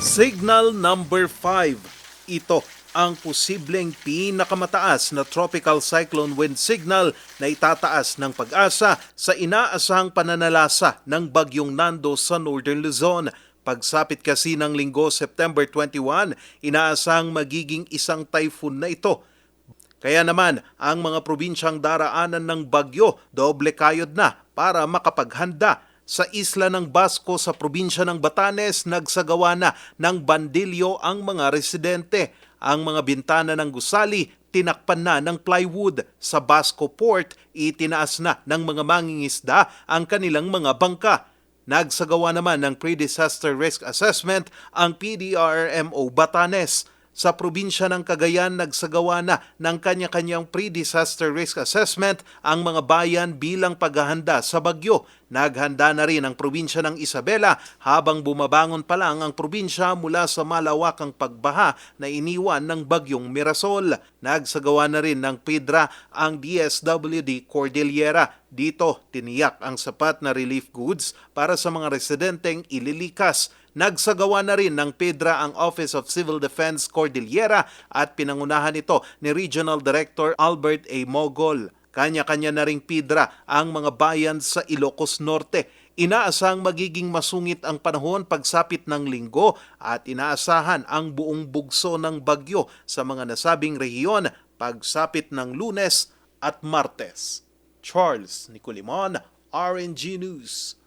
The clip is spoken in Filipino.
Signal number 5. Ito ang posibleng pinakamataas na tropical cyclone wind signal na itataas ng pag-asa sa inaasahang pananalasa ng bagyong Nando sa Northern Luzon. Pagsapit kasi ng linggo September 21, inaasahang magiging isang typhoon na ito kaya naman, ang mga probinsyang daraanan ng bagyo, doble kayod na para makapaghanda. Sa isla ng Basco sa probinsya ng Batanes, nagsagawa na ng bandilyo ang mga residente. Ang mga bintana ng gusali, tinakpan na ng plywood. Sa Basco Port, itinaas na ng mga mangingisda ang kanilang mga bangka. Nagsagawa naman ng pre-disaster risk assessment ang PDRMO Batanes. Sa probinsya ng Cagayan, nagsagawa na ng kanya-kanyang pre-disaster risk assessment ang mga bayan bilang paghahanda sa bagyo. Naghanda na rin ang probinsya ng Isabela habang bumabangon pa lang ang probinsya mula sa malawakang pagbaha na iniwan ng bagyong Mirasol. Nagsagawa na rin ng PIDRA ang DSWD Cordillera. Dito, tiniyak ang sapat na relief goods para sa mga residenteng ililikas. Nagsagawa na rin ng PIDRA ang Office of Civil Defense Cordillera at pinangunahan ito ni Regional Director Albert A. Mogol. Kanya-kanya na ring PIDRA ang mga bayan sa Ilocos Norte. Inaasahang magiging masungit ang panahon pagsapit ng linggo at inaasahan ang buong bugso ng bagyo sa mga nasabing rehiyon pagsapit ng lunes at martes. Charles Nicolimon, RNG News.